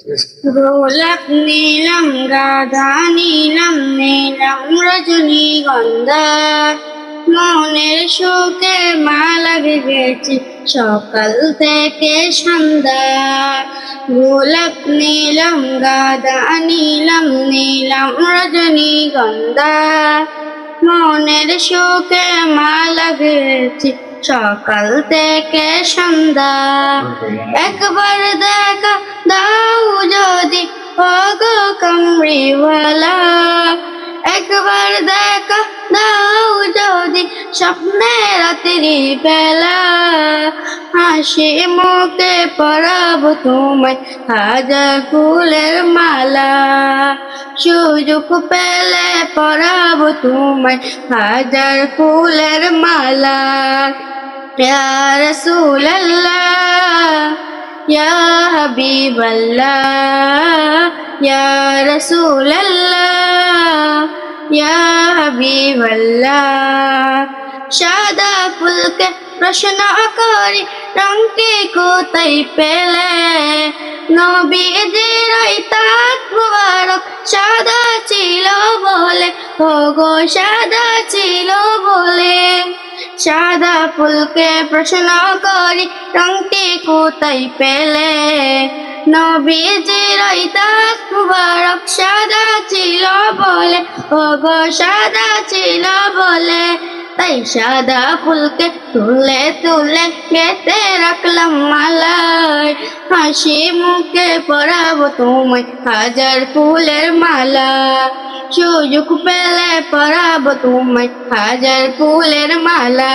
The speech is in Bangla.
গোলাপ নীলম গাধা নীলম নীলম রজনীগন্ধা মনের শোকে মালা গেছি সকাল থেকে সন্ধ্যা গোলাপ নীলম গাধা নীলম নীলম রজনীগন্ধা মনের শোকে মালা গেছি সকাল থেকে সন্ধ্যা। একবার দেখা ওগো কামড়িওয়ালা, একবার দেখা দাও যদি স্বপ্নে রাত্রি বেলা। হাসি মুখে পরাব তোমায় হাজার ফুলের মালা, সুযোগ পেলে পরাব তোমায় হাজার ফুলের মালা। প্যার সুল্লা يا حبيب الله يا رسول الله يا حبيب الله সাদা ফুলকে প্রশ্ন করি রঙকে কোথায় পেলে নবীজির তাক মুবারক সাদা ছিল বলে ও গো সাদা ছিল বলে সাদা ফুলকে প্রশ্ন করি রংটি কোথায় পেলে নবীজির তাক মুবারক সাদা ছিল বলে ও গো সাদা ছিল বলে। তাই সাদা ফুলকে তুলে তুলে গেতে রাখলাম মালায়। হাসি মুখে পরাবো তোমায় হাজার ফুলের মালা। সুযোগ পেলে পরাবো তোমায় হাজার ফুলের মালা।